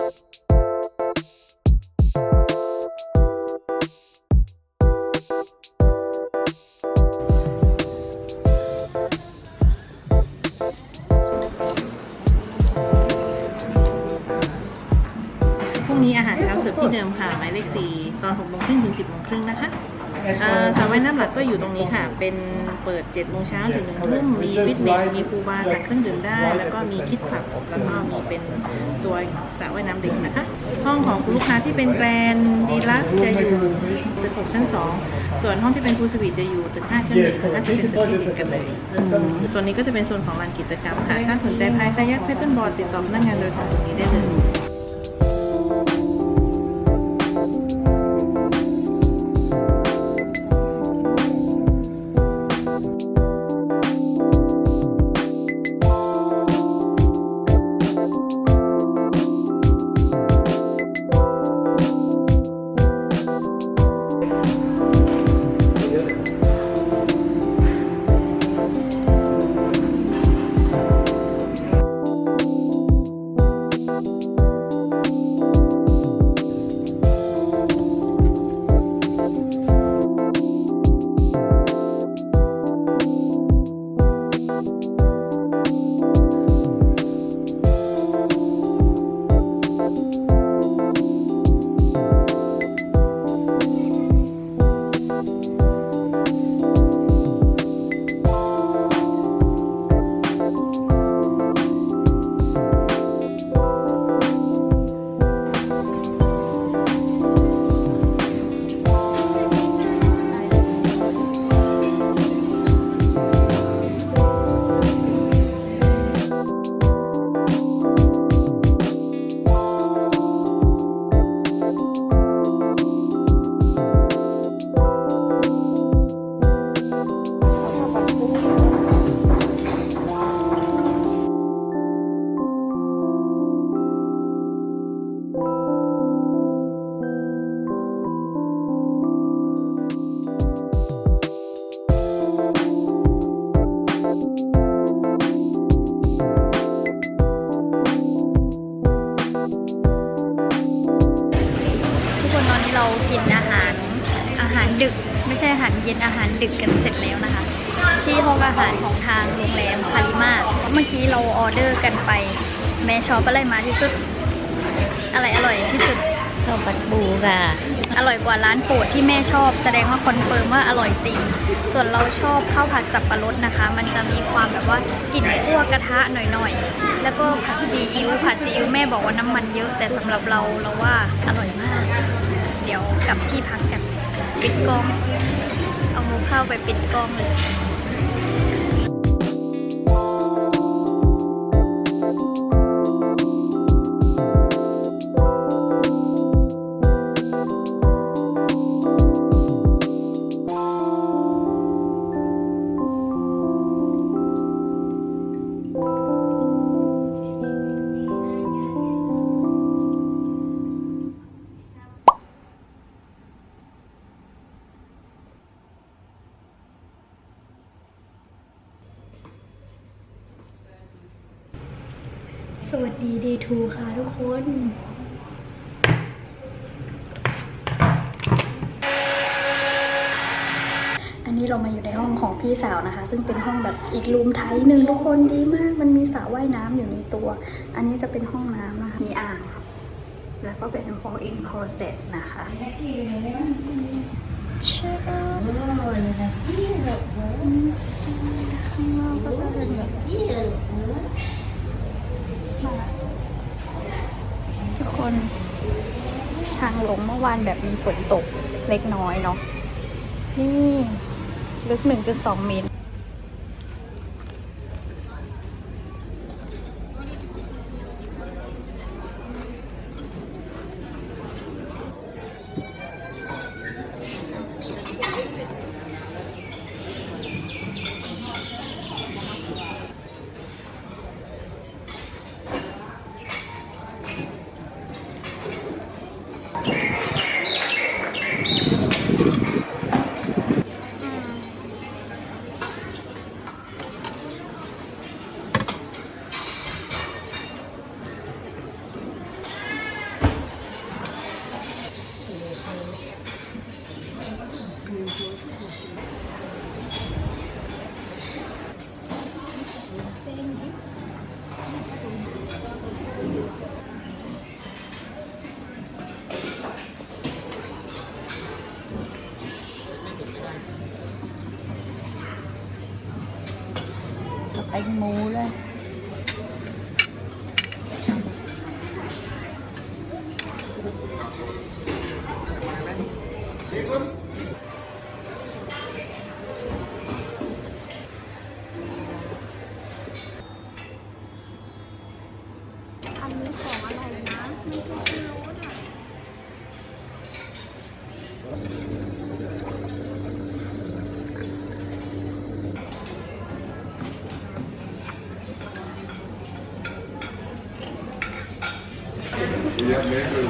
พรุ่งนี้อาหารเช้าเสิร์ฟที่เดิมค่ะหมายเลขสี่ตอนหกโมงครึ่งถึงสิบโมงครึ่งนะคะ อ่อสระว่ายน้ำหลักก็อยู่ตรงนี้ค่ะ เป็นเปิด7จ็ดโมงเช้าถึงหนึ่งทุ่มมีฟิตเนส มีพูบาร์สั่งเครื่องดื่มได้ แล้วก็มีคิดผับแล้วก็มีเป็นตัวสระว่ายน้ำเด็กนะคะ ห้องของคุณลูกค้าที่เป็นแกรนดีลักจะอยู่ตึก6ชั้น2ส่วนห้องที่เป็นพูสวีทจะอยู่ตึก5ชั้นหนึ่งค่ะน่จะเป็นตึกที่ติดกันเลยส่วนนี้ก็จะเป็นโซนของลานกิจกรรมค่ะ ถ้าสนใจพายคายักเพชรบอร์ดติดต่อพนักงานโดยตรงตรงนี้ได้เลย ทางโรงแรมพาริมาเมื่อกี้เราออเดอร์กันไป แม่ชอบอะไรมาที่สุด อะไรอร่อยที่สุดข้าวผัดปูค่ะ อร่อยกว่าร้านโปรดที่แม่ชอบ แสดงว่าคอนเฟิร์มว่าอร่อยจริง ส่วนเราชอบข้าวผัดสับปะรดนะคะ มันจะมีความแบบว่ากลิ่นคั่วกระทะหน่อยๆ แล้วก็ผัดซีอิ๊วผัดซีอิ๊วแม่บอกว่าน้ำมันเยอะ แต่สำหรับเราเราว่าอร่อยมาก เดี๋ยวกลับที่พักกันปิดกล้อง เอาหมูข้าวไปปิดกล้องเลย พี่สาวนะคะ ซึ่งเป็นห้องแบบอีกรูมไทยหนึ่งทุกคนดีมาก มันมีสระว่ายน้ำอยู่ในตัว อันนี้จะเป็นห้องน้ำนะคะ มีอ่าง แล้วก็เป็นห้องอินคลอเซ็ตนะคะเชื่อข้างนอกก็จะเป็นแบบทุกคนทางลงเมื่อวานแบบมีฝนตกเล็กน้อยเนาะนี่ ลึก 1.2 เมตร อันนี้ของอะไรนะไม่รู้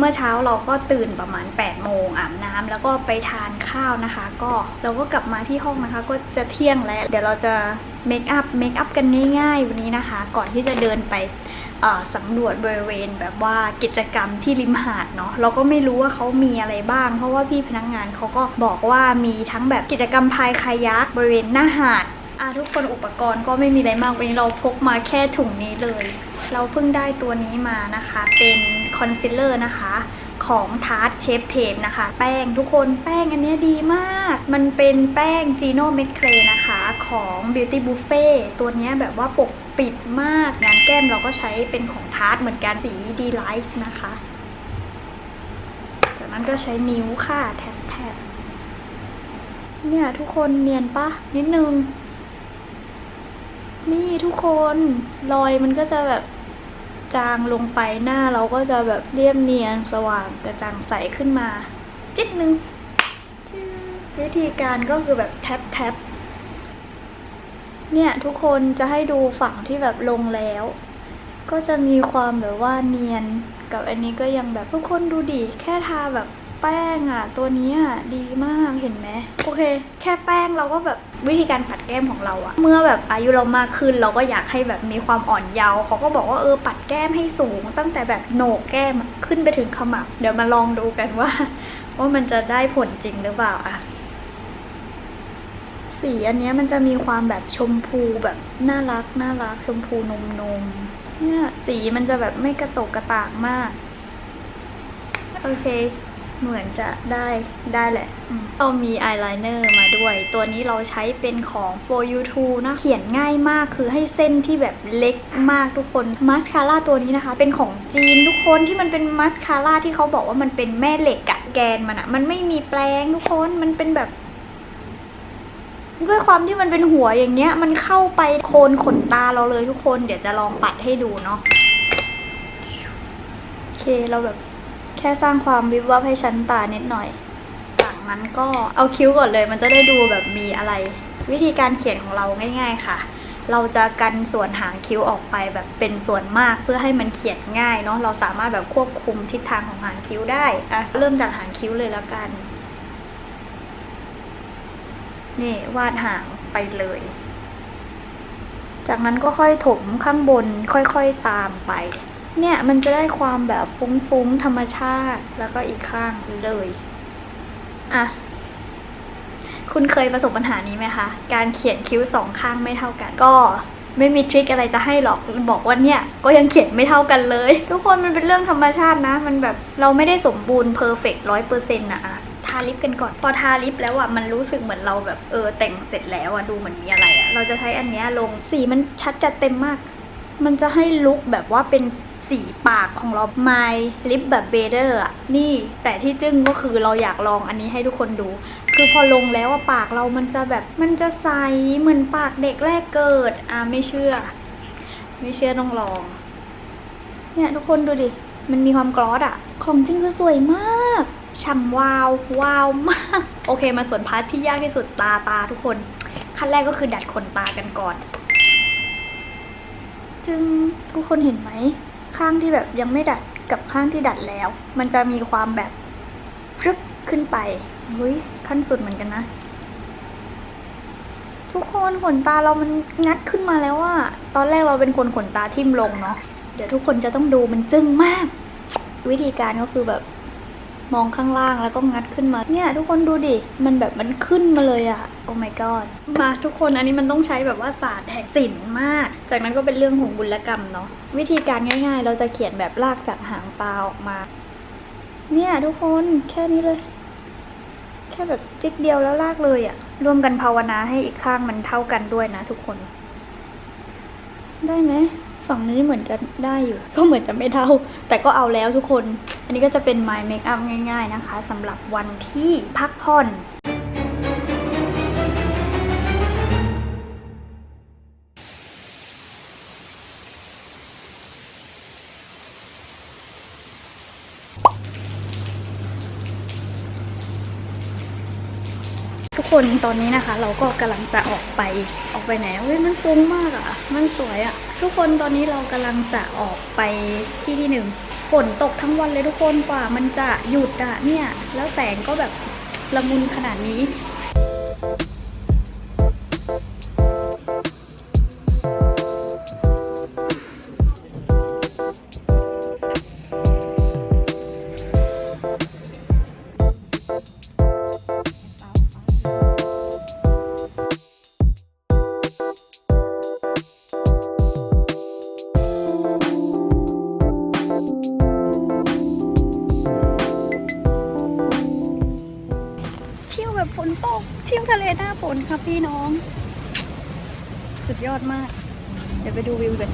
เมื่อเช้าเราก็ตื่นประมาณ 8 โมงอาบน้ำแล้วก็ไปทานข้าวนะคะ ก็เราก็กลับมาที่ห้องนะคะ ก็จะเที่ยงแล้ว เดี๋ยวเราจะเมคอัพเมคอัพกันง่ายๆ วันนี้นะคะ ก่อนที่จะเดินไปสำรวจบริเวณแบบว่ากิจกรรมที่ริมหาดเนาะเราก็ไม่รู้ว่าเขามีอะไรบ้าง เพราะว่าพี่พนักงานเขาก็บอกว่ามีทั้งแบบกิจกรรมพายคายักบริเวณหน้าหาด อะทุกคนอุปกรณ์ก็ไม่มีอะไรมากวันนี้เราพกมาแค่ถุงนี้เลย เราเพิ่งได้ตัวนี้มานะคะ เป็นคอนซีลเลอร์นะคะของทาร์ตเชฟเทปนะคะ แป้งทุกคนแป้งอันนี้ดีมาก มันเป็นแป้งจีโน่เมดเคลนะคะของ Beauty Buffet ตัวนี้แบบว่าปกปิดมาก งานแก้มเราก็ใช้เป็นของทาร์ตเหมือนกันสีดีไลท์นะคะ จากนั้นก็ใช้นิ้วค่ะ แทบแทบๆเนี่ยทุกคนเนียนปะนิดนึง นี่ทุกคนรอยมันก็จะแบบจางลงไปหน้าเราก็จะแบบเรียบเนียนสว่างกระจ่างใสขึ้นมาจิดนึงวิธีการก็คือแบบแท็บแท็บเนี่ยทุกคนจะให้ดูฝั่งที่แบบลงแล้ว ก็จะมีความแบบว่าเนียนกับอันนี้ก็ยังแบบทุกคนดูดิแค่ทาแบบ แป้งอะ ตัวนี้อะดีมากเห็นไหมโอเค แค่แป้งเราก็แบบวิธีการปัดแก้มของเราอะเมื่อแบบอายุเรามากขึ้นเราก็อยากให้แบบมีความอ่อนเยาว์เขาก็บอกว่าเออปัดแก้มให้สูง ตั้งแต่แบบโหนกแก้มขึ้นไปถึงขมับเดี๋ยวมาลองดูกันว่า ว่ามันจะได้ผลจริงหรือเปล่าอะสีอันนี้มันจะมีความแบบชมพูแบบน่ารักน่ารักชมพูนมนมเนี่ยสีมันจะแบบไม่กระตกกระตากมาก โอเค เหมือนจะได้ได้แหละอืมเรามีอายไลเนอร์มาด้วย ตัวนี้เราใช้เป็นของ for you to นะ เขียนง่ายมากคือให้เส้นที่แบบเล็กมากทุกคนมาสคาร่าตัวนี้นะคะ เป็นของจีนทุกคนที่มันเป็นมาสคาร่าที่เขาบอกว่ามันเป็นแม่เหล็กอะแกนมันอะมันไม่มีแปลงทุกคนมันเป็นแบบด้วยความที่มันเป็นหัวอย่างเงี้ย มันเข้าไปโคนขนตาเราเลยทุกคน เดี๋ยวจะลองปัดให้ดูเนาะโอเคเราแบบ แค่สร้างความวิบวับให้ชั้นตานิดหน่อย จากนั้นก็เอาคิ้วก่อนเลย มันจะได้ดูแบบมีอะไร วิธีการเขียนของเราง่าย ๆ ค่ะ เราจะกันส่วนหางคิ้วออกไปแบบเป็นส่วนมากเพื่อให้มันเขียนง่ายเนาะ เราสามารถแบบควบคุมทิศทางของหางคิ้วได้อะเริ่มจากหางคิ้วเลยแล้วกัน นี่วาดหางไปเลย จากนั้นก็ค่อยถมข้างบนค่อยๆตามไป เนี่ยมันจะได้ความแบบฟุ้งๆธรรมชาติ แล้วก็อีกข้างเลย อะ คุณเคยประสบปัญหานี้ไหมคะ การเขียนคิ้วสองข้างไม่เท่ากัน ก็ไม่มีทริคอะไรจะให้หรอก บอกว่าเนี่ย ก็ยังเขียนไม่เท่ากันเลย ทุกคนมันเป็นเรื่องธรรมชาตินะ มันแบบเราไม่ได้สมบูรณ์เพอร์เฟกต์ร้อยเปอร์เซ็นต์นะอะทาลิปกันก่อน พอทาลิปแล้วอะ มันรู้สึกเหมือนเราแบบเออแต่งเสร็จแล้วอะ ดูเหมือนมีอะไรอะ เราจะใช้อันเนี้ยลง สีมันชัดจัดเต็มมาก มันจะให้ลุคแบบว่าเป็น สีปากของเรา My Lip แบบเบเดอร์อะ นี่แต่ที่จึ้งก็คือเราอยากลองอันนี้ให้ทุกคนดู คือพอลงแล้วอะปากเรามันจะแบบมันจะใสเหมือนปากเด็กแรกเกิด อ่าไม่เชื่อ ไม่เชื่อต้องลอง เนี่ยทุกคนดูดิ มันมีความกรอสอะ ของจริงคือสวยมากฉ่ำวาววาวมาก โอเคมาส่วนพาร์ทที่ยากที่สุดตาตาทุกคน ขั้นแรกก็คือดัดขนตากันก่อน จึงทุกคนเห็นไหม ข้างที่แบบยังไม่ดัดกับข้างที่ดัดแล้ว มันจะมีความแบบพรึบขึ้นไปอุ้ยขั้นสุดเหมือนกันนะ ทุกคนขนตาเรามันงัดขึ้นมาแล้วอะตอนแรกเราเป็นคนขนตาทิ่มลงเนาะเดี๋ยวทุกคนจะต้องดูมันจึ้งมาก วิธีการก็คือแบบ มองข้างล่างแล้วก็งัดขึ้นมา เนี่ยทุกคนดูดิ มันแบบมันขึ้นมาเลยอะโอ้ my god มาทุกคนอันนี้มันต้องใช้แบบว่าศาสตร์แห่งศิลป์มาก จากนั้นก็เป็นเรื่องของบุลกรรมเนาะ วิธีการง่าย ๆ เราจะเขียนแบบลากจากหางปลาออกมา เนี่ยทุกคนแค่นี้เลย แค่แบบจิ๊กเดียวแล้วลากเลยอะร่วมกันภาวนาให้อีกข้างมันเท่ากันด้วยนะทุกคน ได้ไหม ฝั่งนี้เหมือนจะได้อยู่ ก็เหมือนจะไม่เท่า แต่ก็เอาแล้วทุกคน อันนี้ก็จะเป็น My Makeup ง่าย ๆนะคะสำหรับวันที่พักผ่อน คนตอนนี้นะคะ เราก็กำลังจะออกไปออกไปไหนเฮ้ยมันฟุ้งมากอะ่ะ มันสวยอะ่ะ ทุกคนตอนนี้เรากำลังจะออกไปที่ที่หนึ่งฝนตกทั้งวันเลยทุกคนกว่า มันจะหยุดอะเนี่ย แล้วแสงก็แบบละมุนขนาดนี้ สุดยอดมาก เดี๋ยวไปดูวิวกัน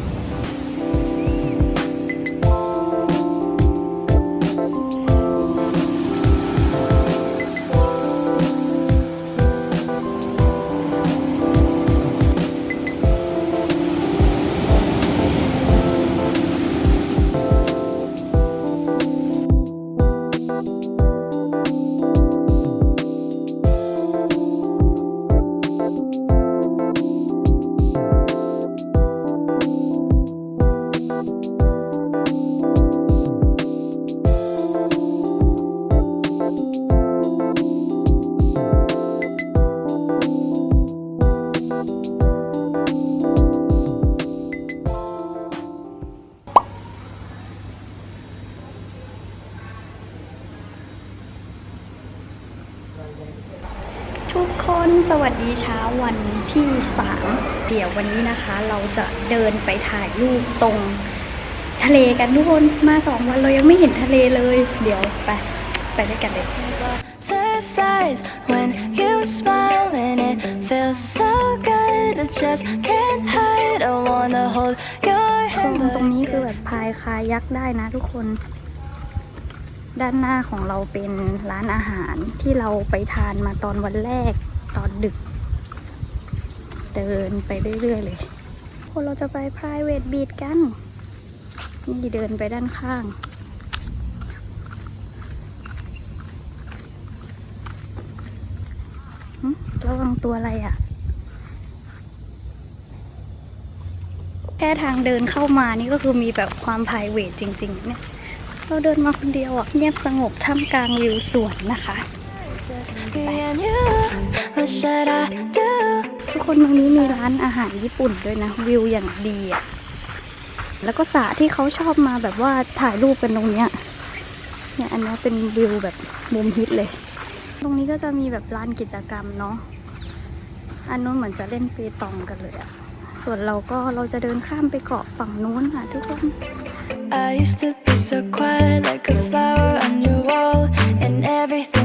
วันที่สามเดี๋ยววันนี้นะคะ เราจะเดินไปถ่ายรูปตรงทะเลกันทุกคนมาสองวันเรายังไม่เห็นทะเลเลย เดี๋ยวไปไปด้วยกันเลย Butterflies when you smile and it feels so good. I just can't hide. I wanna hold your ตรง hand. ตรงนี้คือแบบพายคายักได้นะทุกคน ด้านหน้าของเราเป็นร้านอาหารที่เราไปทานมาตอนวันแรกตอนดึก เดินไปเรื่อยๆเลยคนเราจะไป private beach กัน นี่เดินไปด้านข้างหึระวังตัวอะไรอะ แค่ทางเดินเข้ามานี่ก็คือมีแบบความ p r i v a t จริง ๆ เนี่ย เราเดินมาคนเดียวอะ เงียบสงบท่ามกลางวิวสวนนะคะ Just me and you. What should I do? ทุกคนตรงนี้มีร้านอาหารญี่ปุ่นด้วยนะ วิวอย่างดีอะ แล้วก็สระที่เขาชอบมาแบบว่าถ่ายรูปกันตรงเนี้ยเนี่ยอันนี้เป็นวิวแบบมุมฮิตเลย ตรงนี้ก็จะมีแบบร้านกิจกรรมเนาะอันนู้นเหมือนจะเล่นเปตองกันเลยอะส่วนเราก็เราจะเดินข้ามไปเกาะฝั่งนู้นค่ะทุกคน I used to be so quiet like a flower on your wall, and everything around you.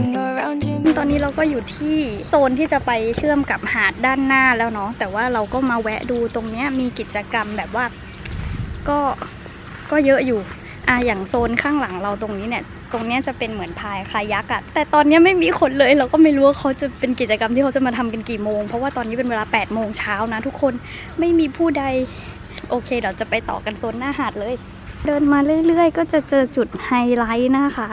ตอนนี้เราก็อยู่ที่โซนที่จะไปเชื่อมกับหาดด้านหน้าแล้วเนาะแต่ว่าเราก็มาแวะดูตรงเนี้ยมีกิจกรรมแบบว่าก็ก็เยอะอยู่อะอย่างโซนข้างหลังเราตรงนี้เนี่ยตรงเนี้ยจะเป็นเหมือนพายคายักอะแต่ตอนนี้ไม่มีคนเลย เราก็ไม่รู้ว่าเขาจะเป็นกิจกรรมที่เขาจะมาทำกันกี่โมง เพราะว่าตอนนี้เป็นเวลา8โมงเช้านะทุกคน ไม่มีผู้ใด โอเคเดี๋ยวจะไปต่อกันโซนหน้าหาดเลย เดินมาเรื่อยๆ ก็จะเจอจุดไฮไลท์นะคะ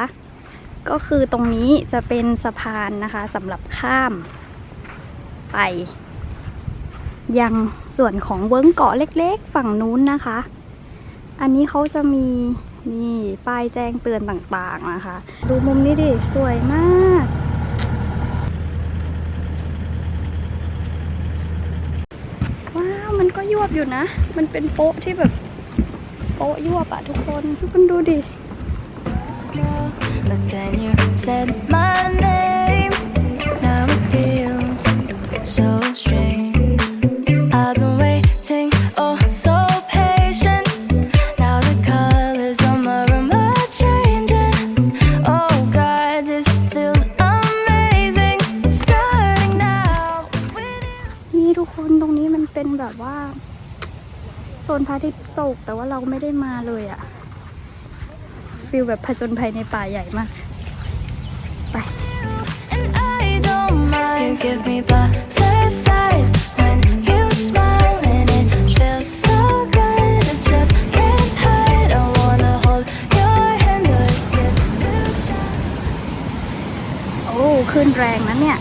ก็คือตรงนี้จะเป็นสะพานนะคะสำหรับข้ามไป ยังส่วนของเวิ้งเกาะเล็กๆ ฝั่งนู้นนะคะ อันนี้เขาจะมีนี่ป้ายแจ้งเตือนต่างๆนะคะ ดูมุมนี้ดิ สวยมาก ว้าว มันก็ยวบอยู่นะ มันเป็นโป๊ะที่แบบโป๊ะยวบอะทุกคน ทุกคนดูดิ but then you said my name. Now it feels so strange. I've been waiting, oh so patient. Now the colors on my room are changing. Oh God, this feels amazing. Starting now with you. นี่ทุกคนตรงนี้มันเป็นแบบว่า โซนพระอาทิตย์ตกแต่ว่าเราไม่ได้มาเลยอะ ฟิลแบบผจญภัยในป่าใหญ่มาก ไป And I don't mind. You give me butterflies when you smile, and it feels so good. I just can't hide. I wanna hold your hand, but you're too shy. โอ้ขึ้นแรงนะเนี่ย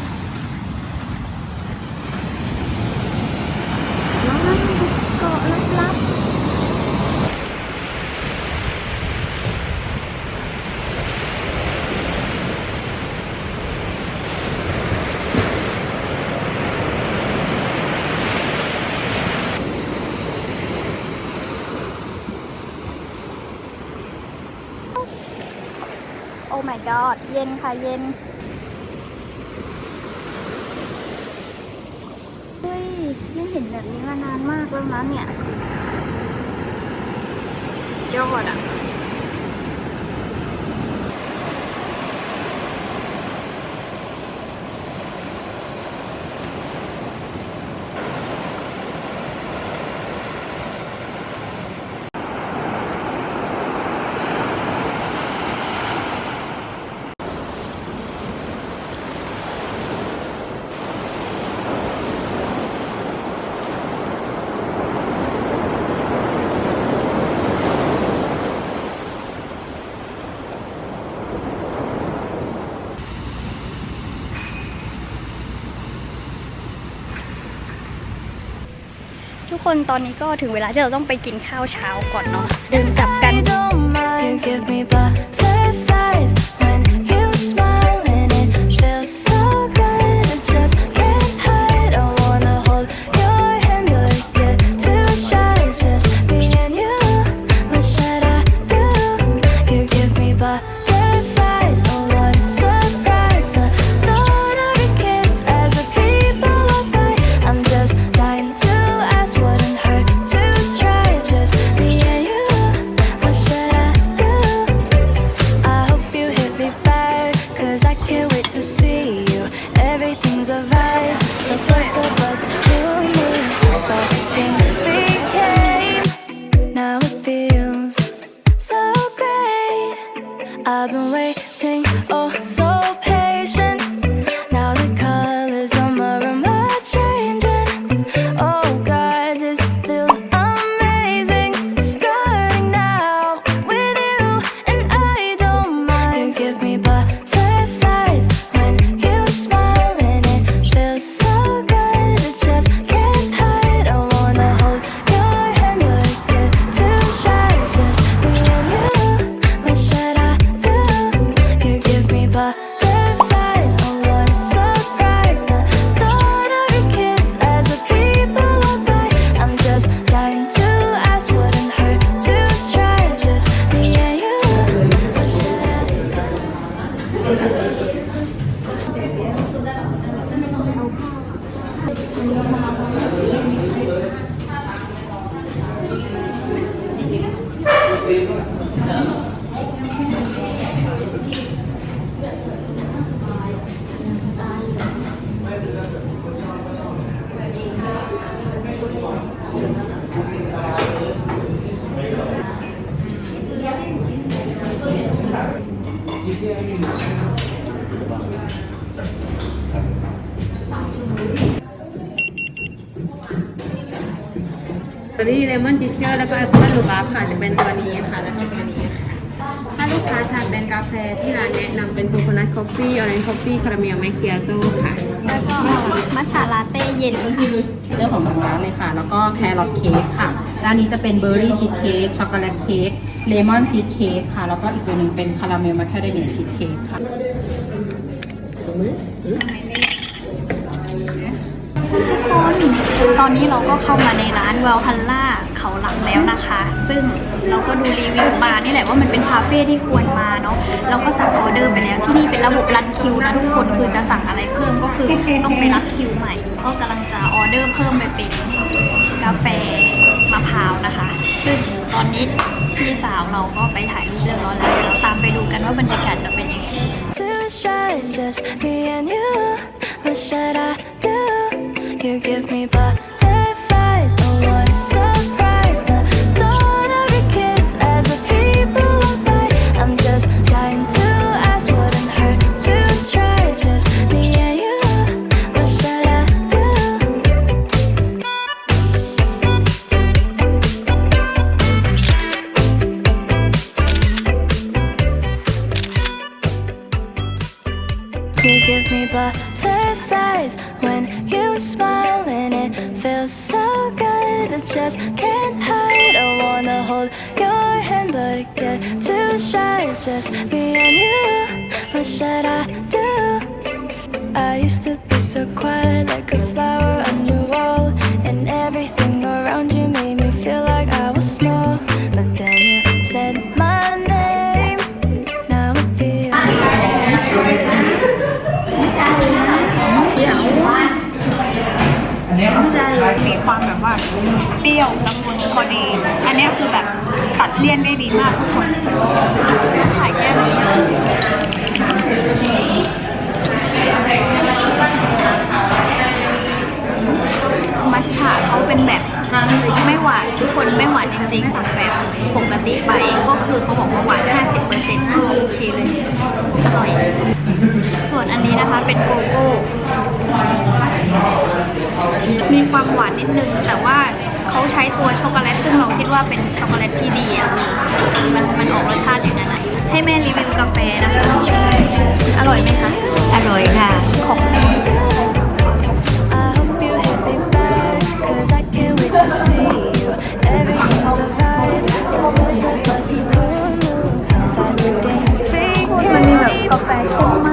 ว้าวเกาะลับ ๆโอ้ my god เย็นค่ะเย็นเฮ้ยไม่เห็นแบบนี้มานานมากแล้วนะเนี่ย สุดยอดอะ คนตอนนี้ก็ถึงเวลาที่เราต้องไปกินข้าวเช้าก่อนเนาะเดินกลับกัน รี่เลมอนจิเจอร์แล้วก็แอปเปิลลูบัฟค่ะจะเป็นตัวนี้ค่ะ แล้วก็ตัวนี้ค่ะถ้าลูกค้าทานเป็นกาแฟที่ร้านแนะนำเป็นโคโคนัทคอฟฟี่ออเรนจ์คอฟฟี่คาราเมลแมคคิอาโต้ค่ะ แล้วก็มัชชาลาเต้เย็นค่ะเจ้าของทางร้านเลยค่ะ แล้วก็แครอทเค้กค่ะด้านนี้จะเป็นเบอร์รี่ชีสเค้กช็อกโกแลตเค้กเลมอนชีสเค้กค่ะ แล้วก็อีกตัวหนึ่งเป็นคาราเมลแมคคาเดเมียชีสเค้กค่ะ ทุกคนตอนนี้เราก็เข้ามาในร้านเวลฮัลล่าเขาหลังแล้วนะคะ ซึ่งเราก็ดูรีวิวมานี่แหละว่ามันเป็นคาเฟ่ที่ควรมาเนาะเราก็สั่งออเดอร์ไปแล้วที่นี่เป็นระบบรันคิวนะทุกคนคือจะสั่งอะไรเพิ่มก็คือต้องไปรับคิวใหม่ ก็กำลังจะออเดอร์เพิ่มไปเป็นกาแฟมะพร้าวนะคะ ซึ่งตอนนี้พี่สาวเราก็ไปถ่ายรูปเรียบร้อยแล้วเราตามไปดูกันว่าบรรยากาศจะเป็นยังไง Too shy, just me and you. What should I do? You give me butterflies. Oh, what a so good. I just can't hide. I wanna hold your hand, but I get too shy. Just me and you. What should I do? I used to be so quiet, like a flower on your wall, and everything around you made me feel like I was small. ความแบบว่าเปรี้ยวละมุนพอดี อันนี้คือแบบตัดเลี่ยนได้ดีมากทุกคนขายแก้วนี้มัทฉะเขาเป็นแบบไม่หวานทุกคนไม่หวานจริงๆสั่งแบบปกติไปก็คือเขาบอกว่าหวาน 50%ก็โอเคเลย อร่อย ส่วนอันนี้นะคะเป็นโกโก้ มีความหวานนิดนึง แต่ว่าเขาใช้ตัวช็อกโกแลตซึ่งเราคิดว่าเป็นช็อกโกแลตที่ดีอะมันมันออกรสชาติอย่างนั้นอะให้แม่รีวิวกาแฟนะคะอร่อยไหมคะ อร่อยค่ะ ของดีมันมีแบบกาแฟเข้มมาก